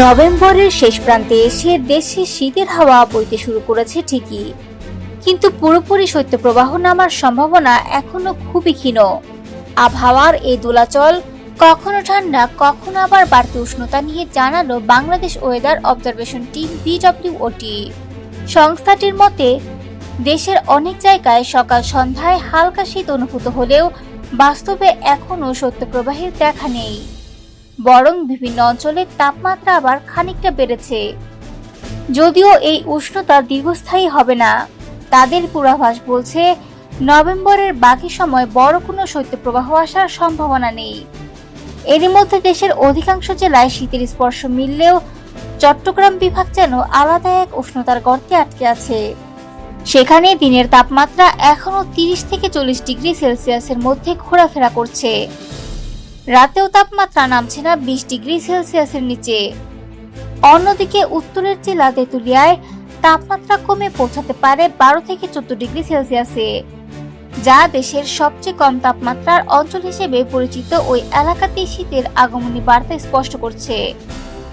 নভেম্বরের শেষ প্রান্তে এসে দেশে শীতের হাওয়া বইতে শুরু করেছে ঠিকই। কিন্তু পুরোপুরি শৈত্যপ্রবাহ নামার সম্ভাবনা এখনও খুবই ক্ষীণ। আবহাওয়ার এই দোলাচল কখনো ঠান্ডা, কখনো আবার বাড়তি উষ্ণতা নিয়ে জানালো Bangladesh weather observation team BWOT. সংস্থাটির মতে, দেশের অনেক জায়গায় সকাল সন্ধ্যায় হালকা শীত অনুভূত হলেও বাস্তবে এখনও শৈত্যপ্রবাহের দেখা নেই। বরং বিভিন্ন অঞ্চলের তাপমাত্রা আবার খানিকটা বেড়েছে। যদিও এই উষ্ণতা দীর্ঘস্থায়ী হবে না। তাদের পূর্বাভাস বলছে, নভেম্বরের বাকি সময় বড় কোনো শৈত্যপ্রবাহ আসার সম্ভাবনা নেই। এরই মধ্যে দেশের অধিকাংশ জেলায় শীতের স্পর্শ মিললেও চট্টগ্রাম বিভাগ যেন আলাদা এক উষ্ণতার গর্তে আটকে আছে। সেখানে দিনের তাপমাত্রা এখনও তিরিশ থেকে চল্লিশ ডিগ্রি সেলসিয়াসের মধ্যে ঘোরাফেরা করছে। রাতেও তাপমাত্রা নামছে না বিশ ডিগ্রি সেলসিয়াসের নিচে। অন্যদিকে উত্তরের জেলা তেঁতুলিয়ায় তাপমাত্রা কমে পৌঁছাতে পারে বারো থেকে চোদ্দ ডিগ্রি সেলসিয়াসে, যা দেশের সবচেয়ে কম তাপমাত্রার অঞ্চল হিসেবে পরিচিত ওই এলাকাতেই শীতের আগমনী বার্তা স্পষ্ট করছে।